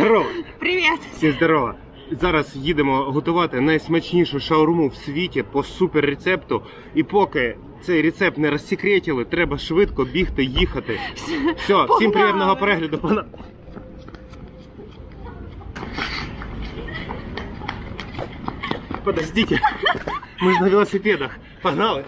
Здорово! Привіт! Всім здорово! Зараз їдемо готувати найсмачнішу шаурму в світі по супер рецепту. І поки цей рецепт не розсекретили, треба швидко бігти, їхати. Все, всім приємного перегляду. Подождите, мы же на велосипедах. Погнали!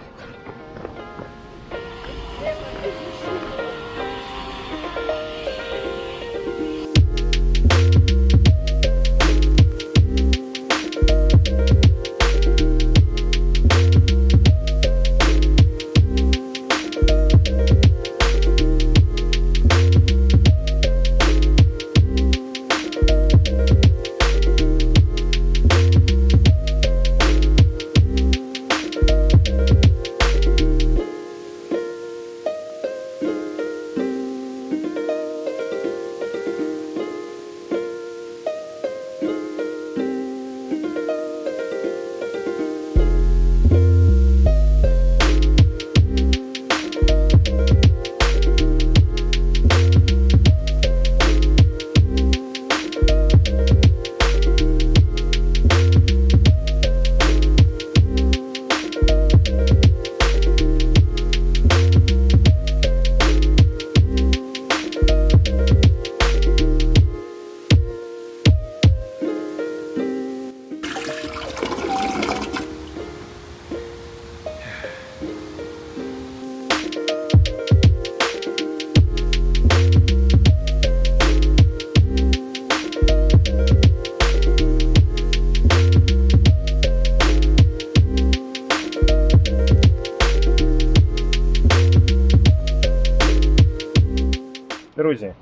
Друзі,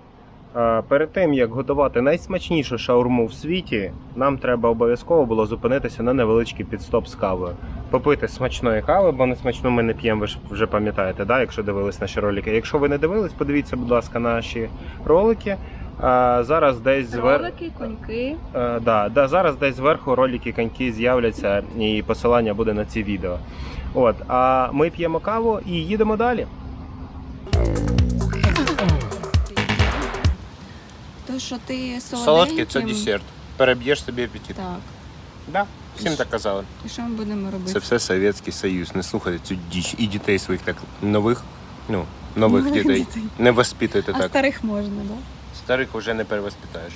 е, перед тим як готувати найсмачнішу шаурму в світі, нам треба обов'язково було зупинитися на невеличкий підстоп з кавою. Попити смачної кави, бо несмачну ми не п'ємо, ви ж вже пам'ятаєте, да, якщо дивились наші ролики. Якщо ви не дивились, подивіться, будь ласка, наші ролики. Е, Зараз десь звер... Ролики, коньки. Е, да, да, зараз десь зверху ролики коньки з'являться і посилання буде на ці відео. От, а ми п'ємо каву і їдемо далі. То, що ти солоденьким... Солодкий це десерт. Переб'єш собі апетит. Так. Да, всім так казали. І що ми будемо робити? Це все Совєтський Союз. Не слухайте цю діч. І дітей своїх так нових, ну, нових Нових дітей. дітей. Не воспитуйте а так. старих можна, так? Да? Старих вже не перевоспитаєш.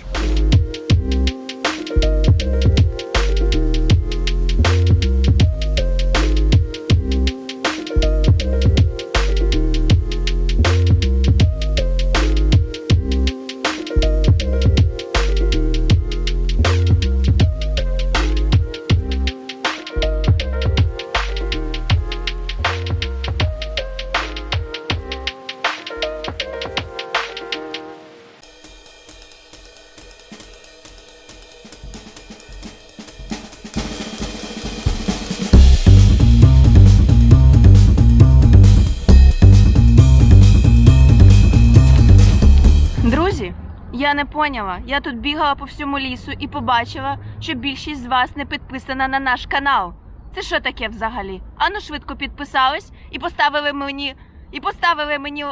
Я не поняла. Я тут бігала по всьому лісу і побачила, що більшість з вас не підписана на наш канал. Це що таке взагалі? Ану швидко підписались і поставили мені. І поставили мені.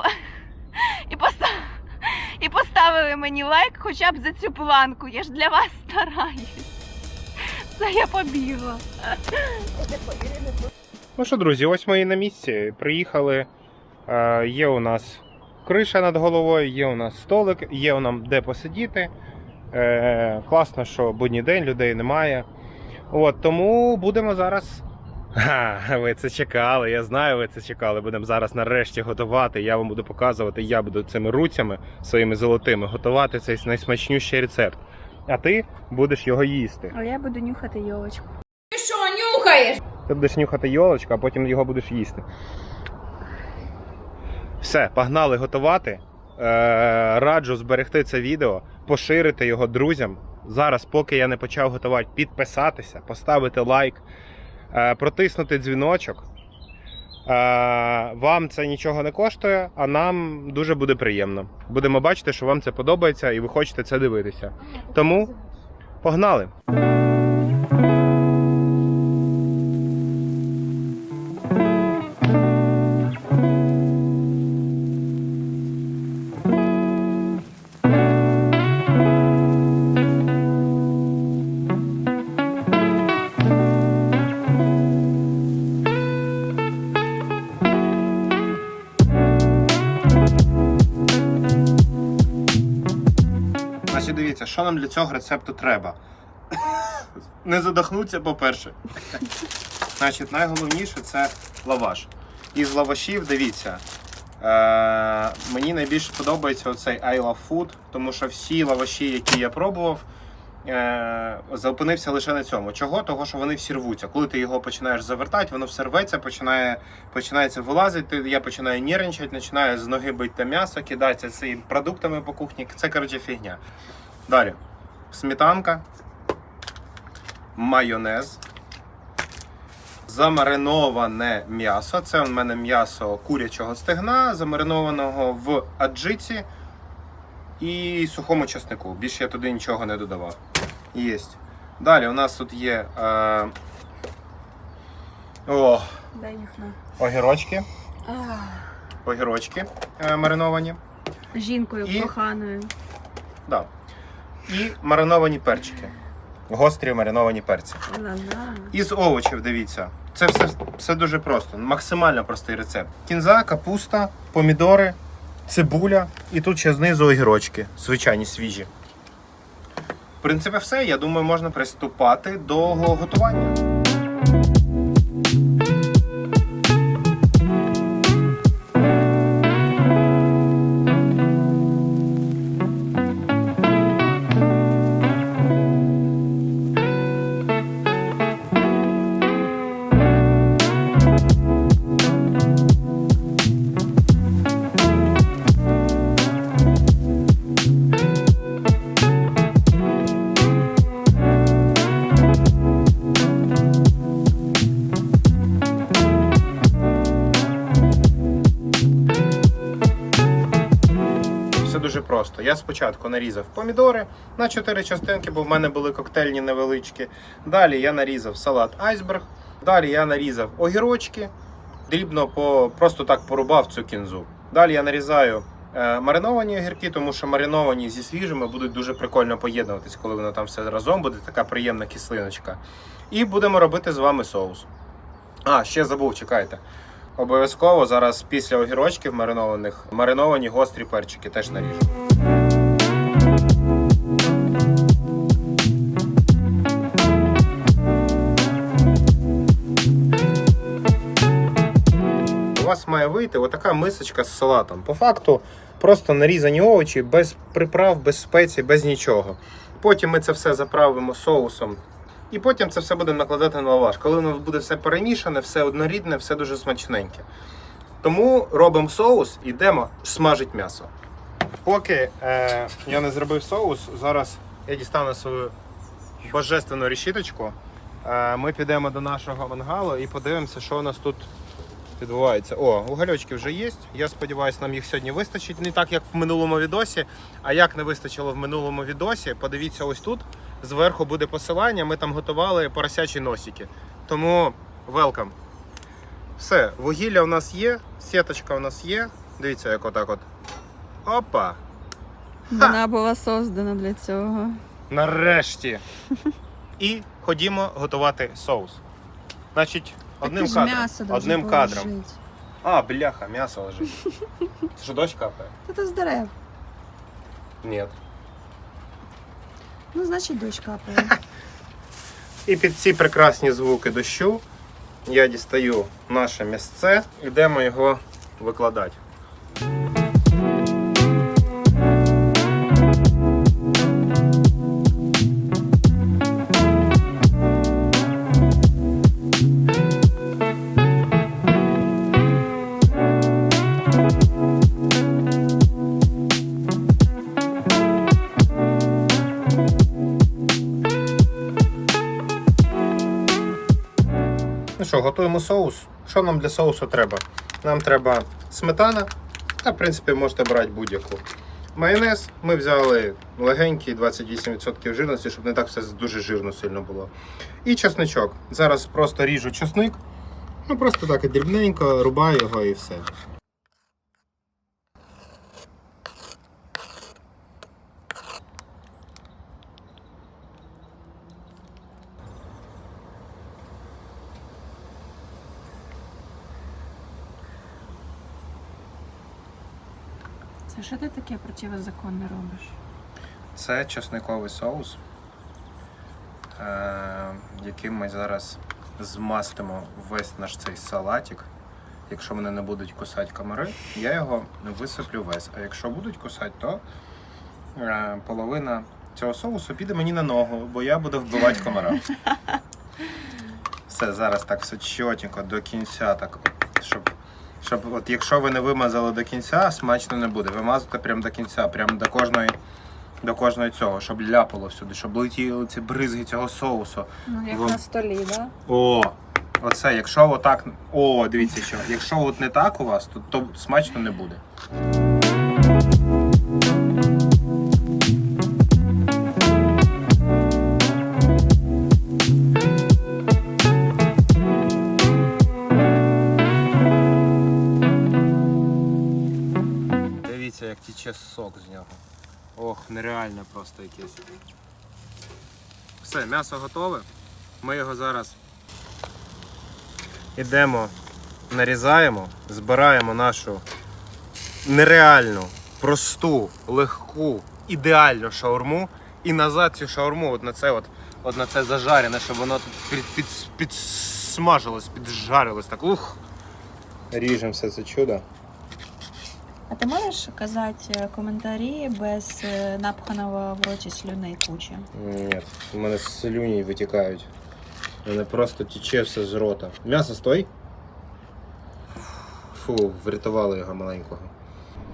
І постав... І поставили мені лайк хоча б за цю планку. Я ж для вас стараюсь. Це я побігла. Ну що, друзі, ось ми і на місці. Приїхали. Е, Є у нас криша над головою, є у нас столик, є у нам де посидіти. Е, Класно, що будній день людей немає. От, тому будемо зараз. Ха, ви це чекали, я знаю, ви це чекали. Будемо зараз нарешті готувати. Я вам буду показувати, я буду цими руцями своїми золотими готувати цей найсмачніший рецепт. А ти будеш його їсти. А я буду нюхати йолочку. Ти будеш нюхати йолочку, а потім його будеш їсти. Все, погнали готувати. Е, раджу зберегти це відео, поширити його друзям. Зараз, поки я не почав готувати, підписатися, поставити лайк, е, протиснути дзвіночок. Е, вам це нічого не коштує, а нам дуже буде приємно. Будемо бачити, що вам це подобається і ви хочете це дивитися. Тому погнали! Що нам для цього рецепту треба. Не задохнуться, по-перше. Значить, найголовніше це лаваш. Із лавашів, дивіться. Е, мені найбільше подобається оцей I Love Food, тому що всі лаваші, які я пробував, е, зупинився лише на цьому. Чого? Того, що вони всі рвуться. Коли ти його починаєш завертати, воно все рветься, починає, починається вилазити. Я починаю нервничати, починаю з ноги бити м'ясо, кидатися цими продуктами по кухні. Це коротше фігня. Далі. Сметанка, майонез, замариноване м'ясо. Це у мене м'ясо курячого стегна, замаринованого в аджиці і сухому часнику. Більше я туди нічого не додавав. Єсть. Далі у нас тут є е... О, огірочки. Огірочки е, мариновані. Жінкою І- коханою. Да. І мариновані перчики. Гострі мариновані перці. Із овочів, дивіться. Це все, все дуже просто. Максимально простий рецепт. Кінза, капуста, помідори, цибуля і тут ще знизу огірочки, звичайні свіжі. В принципі, все. Я думаю, можна приступати до готування. Я спочатку нарізав помідори на 4 частинки, бо в мене були коктейльні невеличкі. Далі я нарізав салат айсберг. Далі я нарізав огірочки, дрібно по, просто так порубав цю кінзу. Далі я нарізаю е, мариновані огірки, тому що мариновані зі свіжими будуть дуже прикольно поєднуватись, коли воно там все разом буде, така приємна кислиночка. І будемо робити з вами соус. А, ще забув, чекайте. Обов'язково зараз після огірочків маринованих мариновані гострі перчики теж наріжу. Має вийти отака мисочка з салатом. По факту просто нарізані овочі без приправ, без спецій, без нічого. Потім ми це все заправимо соусом. І потім це все будемо накладати на лаваш. Коли воно буде все перемішане, все однорідне, все дуже смачненьке. Тому робимо соус, йдемо смажити м'ясо. Поки е, я не зробив соус, зараз я дістану свою божественну решіточку. Е, ми підемо до нашого мангалу і подивимося, що у нас тут відбувається. О, угольочки вже є. Я сподіваюся, нам їх сьогодні вистачить. Не так, як в минулому відосі. А як не вистачило в минулому відосі, подивіться ось тут. Зверху буде посилання. Ми там готували поросячі носики. Тому welcome. Все, вугілля у нас є, сіточка у нас є. Дивіться, як отак от. Опа! Вона була создана для цього. Нарешті. І ходімо готувати соус. Значить, одним ж кадром. м'ясо Одним кадром. А, бляха, м'ясо лежить. Це що дощ капає? Та ти з дерев. Ні. Ну, значить, дощ капає. І під ці прекрасні звуки дощу я дістаю наше місце, йдемо його викладати. Готуємо соус. Що нам для соусу треба? Нам треба сметана, та в принципі можете брати будь-яку. Майонез ми взяли легенький 28% жирності, щоб не так все дуже жирно сильно було. І чесничок. Зараз просто ріжу чесник. Ну просто так дрібненько, рубаю його і все. Що ти таке противозаконне робиш? Це чесниковий соус, е, яким ми зараз змастимо весь наш цей салатик. Якщо мене не будуть кусати комари, я його висиплю весь. А якщо будуть кусати, то е, половина цього соусу піде мені на ногу, бо я буду вбивати комара. Все, зараз так все чотенько до кінця, так, щоб, щоб от якщо ви не вимазали до кінця, смачно не буде. Вимазати прямо до кінця, прямо до кожної, до кожної цього, щоб ляпало всюди, щоб летіли ці бризги цього соусу. Ну, як Вон. на столі, да? О, оце, якщо отак. О, дивіться що. Якщо от не так у вас, то, то смачно не буде. Дивіться, як тіче сок з нього. Ох, нереально просто якесь. Все, м'ясо готове. Ми його зараз ідемо, нарізаємо, збираємо нашу нереальну, просту, легку, ідеальну шаурму і назад цю шаурму от на це от, от на це зажарене, щоб воно тут під, під, підсмажилось, піджарилось так. Ух. Ріжемо це чудо. А ти можеш казати е, коментарі без е, напханого в роті слюни кучі? Ні, у мене слюні витікають. У мене просто тече все з рота. М'ясо стой. Фу, врятували його маленького.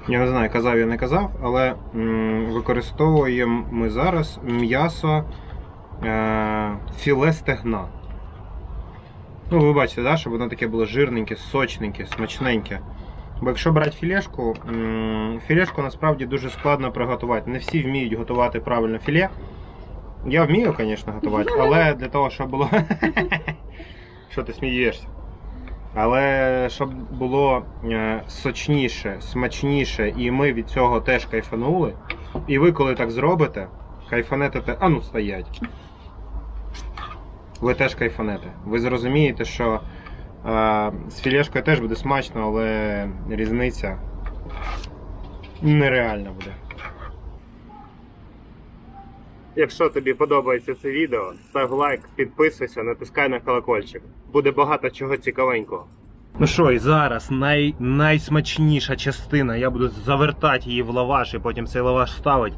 Я не знаю, казав я не казав, але м, використовуємо ми зараз м'ясо е, філе стегна. Ну, ви бачите, да, щоб воно таке було жирненьке, сочненьке, смачненьке. Бо якщо брати філешку, філешку насправді дуже складно приготувати. Не всі вміють готувати правильно філе. Я вмію, звісно, готувати, але для того, щоб було. Що ти смієшся? Але щоб було е, сочніше, смачніше, і ми від цього теж кайфанули. І ви, коли так зробите, кайфанете те. А ну стоять. Ви теж кайфанете. Ви зрозумієте, що з філешкою теж буде смачно, але різниця нереальна буде. Якщо тобі подобається це відео, став лайк, підписуйся, натискай на колокольчик. Буде багато чого цікавенького. Ну що, і зараз най, найсмачніша частина. Я буду завертати її в лаваш і потім цей лаваш ставити.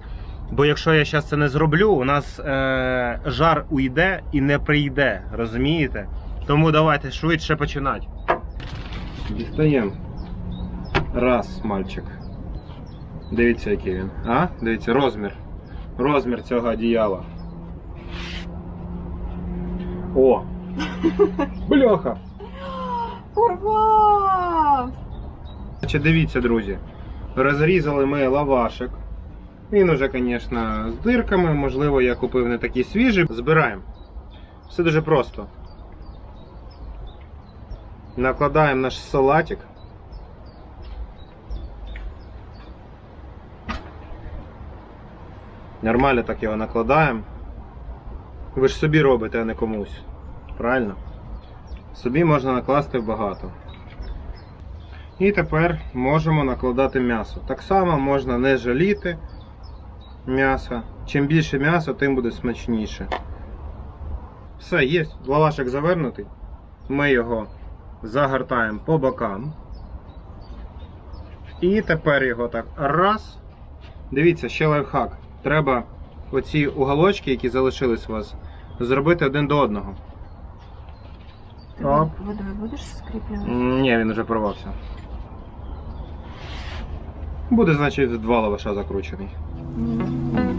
Бо якщо я зараз це не зроблю, у нас е, жар уйде і не прийде, розумієте? Тому давайте швидше починати. Дістаємо. Раз, мальчик. Дивіться, який він. А? Дивіться, розмір. Розмір цього одіяла. О! Бляха! Порвав! Значить, дивіться, друзі. Розрізали ми лавашик. Він уже, звісно, з дирками. Можливо, я купив не такий свіжий. Збираємо. Все дуже просто. Накладаємо наш салатик. Нормально так його накладаємо. Ви ж собі робите, а не комусь. Правильно? Собі можна накласти багато. І тепер можемо накладати м'ясо. Так само можна не жаліти м'ясо. Чим більше м'яса, тим буде смачніше. Все, є. Лавашик завернутий. Ми його загортаємо по бокам. І тепер його так раз. Дивіться, ще лайфхак. Треба оці уголочки, які залишились у вас, зробити один до одного. Оп. Водою будеш скріплювати? Ні, він вже порвався. Буде, значить, два лаваша закручений. Да.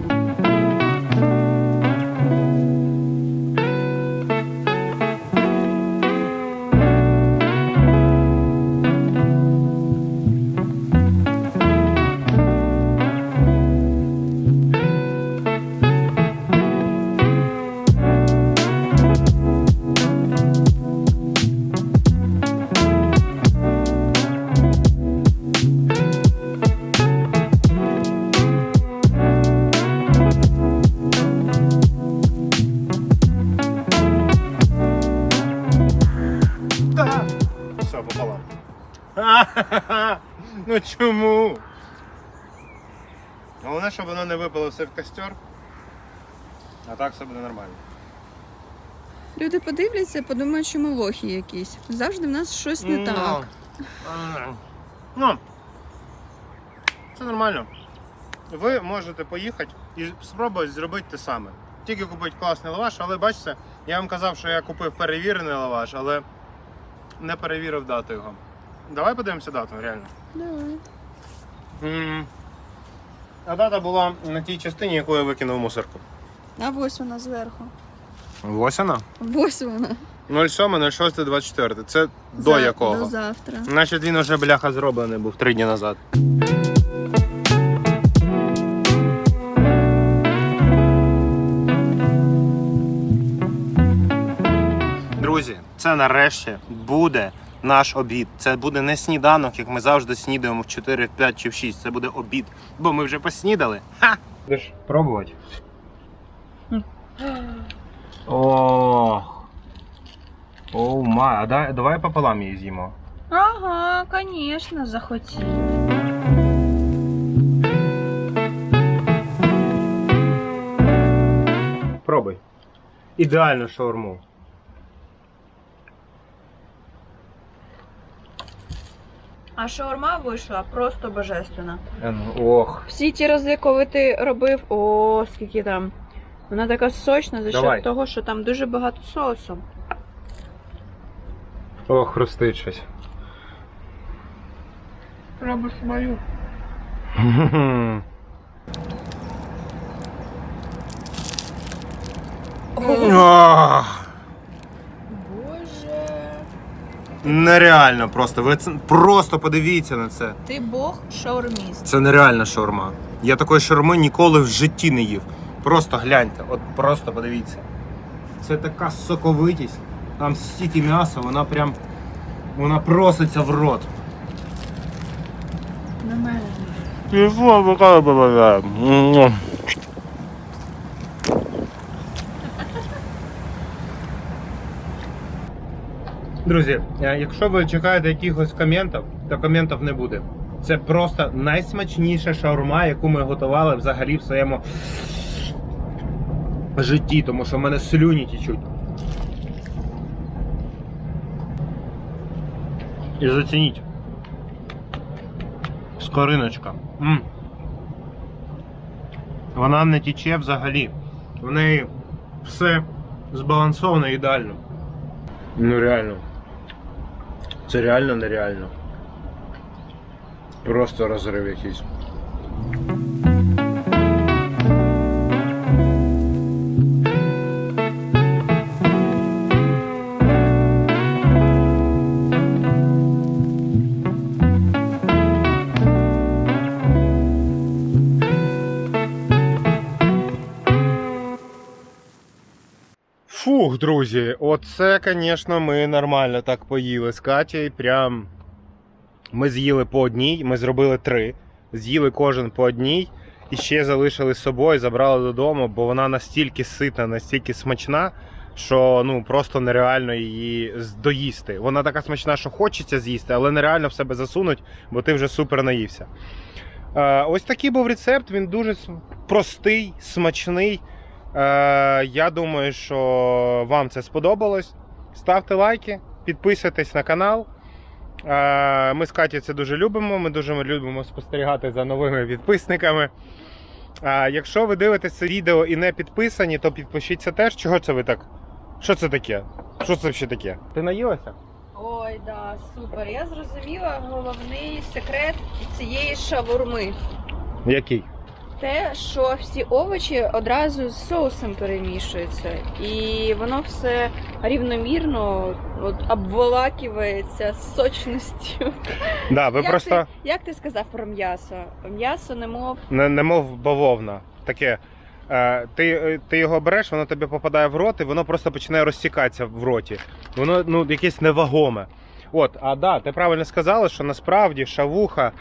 Ну чому? Головне, щоб воно не випало все в костер. А так все буде нормально. Люди подивляться, подумають, що ми лохи якісь. Завжди в нас щось не так. Ну, це нормально. Ви можете поїхати і спробувати зробити те саме. Тільки купити класний лаваш, але бачите, я вам казав, що я купив перевірений лаваш, але не перевірив дату його. Давай подивимося дату, реально. Давай. М. А дата була на тій частині, яку я викинув в мусорку. А ось вона зверху. Ось вона? Ось вона. 07.06.24. Це до За- якого? До завтра. Значить він уже бляха зроблений був три дні назад. Друзі, це нарешті буде наш обід. Це буде не сніданок, як ми завжди снідаємо в 4, в 5 чи в 6. Це буде обід. Бо ми вже поснідали. Ха! Будеш пробувати? О. Оу май, а дай- давай пополам її з'їмо. Ага, звісно, захотів. Пробуй. Ідеальну шаурму. А шаурма вийшла просто божественна. Ох. Всі ті рази, коли ти робив, о, скільки там. Вона така сочна за счет того, що там дуже багато соусу. Ох, хрустить щось. Робиш мою. Ох, Нереально просто. Ви це просто подивіться на це. Ти бог шаурміст. Це нереальна шаурма. Я такої шаурми ніколи в житті не їв. Просто гляньте, от просто подивіться. Це така соковитість. Там стільки м'яса, вона прям. Вона проситься в рот. Мене. Друзі, е, якщо ви чекаєте якихось коментів, то коментів не буде. Це просто найсмачніша шаурма, яку ми готували взагалі в своєму житті, тому що в мене слюні тічуть. І зацініть. Скориночка. М. Вона не тіче взагалі. В неї все збалансовано ідеально. Ну реально. Це реально нереально. Просто розрив якийсь. Друзі, оце, звісно, ми нормально так поїли з Катєю. Прям ми з'їли по одній, ми зробили три. З'їли кожен по одній і ще залишили з собою, забрали додому, бо вона настільки ситна, настільки смачна, що ну просто нереально її доїсти. Вона така смачна, що хочеться з'їсти, але нереально в себе засунуть, бо ти вже супер наївся. Е, ось такий був рецепт. Він дуже простий, смачний. Е, я думаю, що вам це сподобалось. Ставте лайки, підписуйтесь на канал. Е, Ми з Каті це дуже любимо. Ми дуже любимо спостерігати за новими підписниками. Е, Якщо ви дивитесь це відео і не підписані, то підпишіться теж. Чого це ви так? Що це таке? Що це ще таке? Ти наїлася? Ой, да, супер. Я зрозуміла головний секрет цієї шаурми. Який? Те, що всі овочі одразу з соусом перемішуються, і воно все рівномірно от, обволакивається з сочністю. Да, ви як, просто ти, як ти сказав про м'ясо? М'ясо немов не, немов бавовна. Таке. Е, ти, е, ти його береш, воно тобі попадає в рот, і воно просто починає розсікатися в роті. Воно ну, якесь невагоме. От, а да, ти правильно сказала, що насправді шавуха.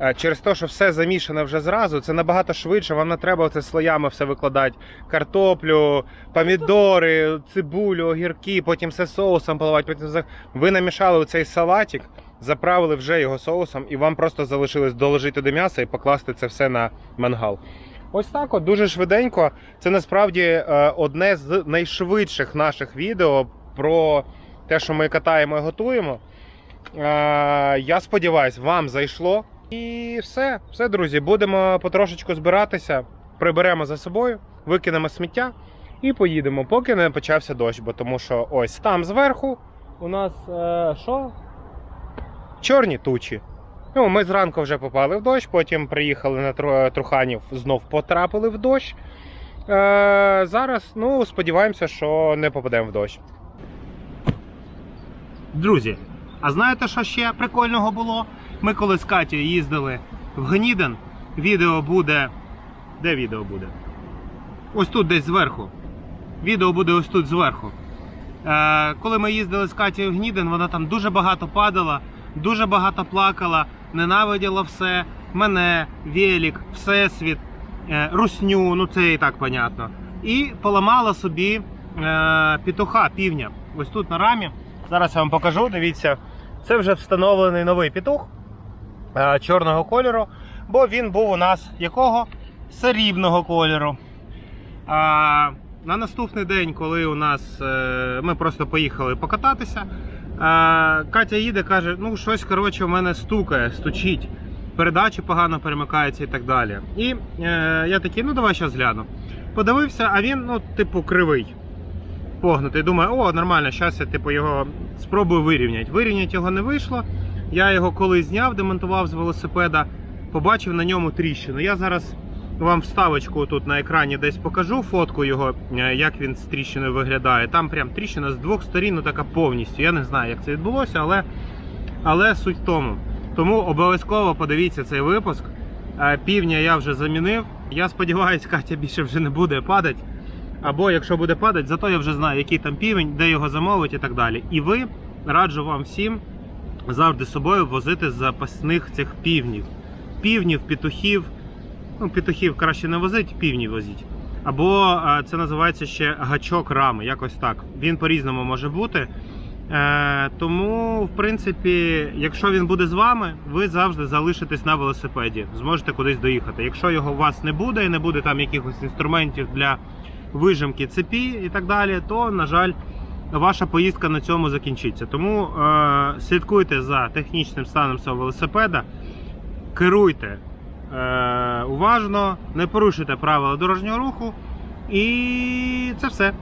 Е, Через те, що все замішане вже зразу, це набагато швидше. Вам не треба це слоями все викладати. Картоплю, помідори, цибулю, огірки, потім все соусом поливати. Потім. Ви намішали цей салатик, заправили вже його соусом, і вам просто залишилось доложити до м'яса і покласти це все на мангал. Ось так, от дуже швиденько. Це насправді е, одне з найшвидших наших відео про те, що ми катаємо і готуємо. Е, я сподіваюся, вам зайшло. І все, все, друзі, будемо потрошечку збиратися, приберемо за собою, викинемо сміття і поїдемо, поки не почався дощ. Бо тому що ось там зверху у нас е, що? Чорні тучі. Ну, ми зранку вже попали в дощ, потім приїхали на Труханів, знов потрапили в дощ. Е, зараз, ну, сподіваємося, що не попадемо в дощ. Друзі, а знаєте, що ще прикольного було? Ми коли з Катєю їздили в Гніден, відео буде. Де відео буде? Ось тут десь зверху. Відео буде ось тут зверху. Е, коли ми їздили з Катєю в Гніден, вона там дуже багато падала, дуже багато плакала, ненавиділа все, мене, Велік, Всесвіт, е, Русню, ну це і так понятно. І поламала собі е, петуха, півня. Ось тут на рамі. Зараз я вам покажу, дивіться. Це вже встановлений новий петух чорного кольору, бо він був у нас якого? Срібного кольору. А, на наступний день, коли у нас е, ми просто поїхали покататися, е, Катя їде, каже: ну щось коротше у мене стукає, стучить, передачі погано перемикаються і так далі. І е, я такий, ну давай зараз гляну. Подивився, а він, ну, типу, кривий. Погнутий. Думаю, о, нормально, зараз я типу, його спробую вирівняти. Вирівняти його не вийшло. Я його коли зняв, демонтував з велосипеда, побачив на ньому тріщину. Я зараз вам вставочку тут на екрані десь покажу фотку його, е, як він з тріщиною виглядає. Там прям тріщина з двох сторін, ну така повністю. Я не знаю, як це відбулося, але, але суть в тому. Тому обов'язково подивіться цей випуск. Е, Півня я вже замінив. Я сподіваюся, Катя більше вже не буде падати. Або якщо буде падати, зато я вже знаю, який там півень, де його замовити і так далі. І ви раджу вам всім завжди з собою возити запасних цих півнів. Півнів, петухів. Ну, петухів краще не возить, півні возіть. Або е, це називається ще гачок рами, якось так. Він по-різному може бути. Е, тому, в принципі, якщо він буде з вами, ви завжди залишитесь на велосипеді, зможете кудись доїхати. Якщо його у вас не буде і не буде там якихось інструментів для вижимки цепі і так далі, то, на жаль, ваша поїздка на цьому закінчиться. Тому е, слідкуйте за технічним станом свого велосипеда, керуйте е, уважно, не порушуйте правила дорожнього руху. І це все.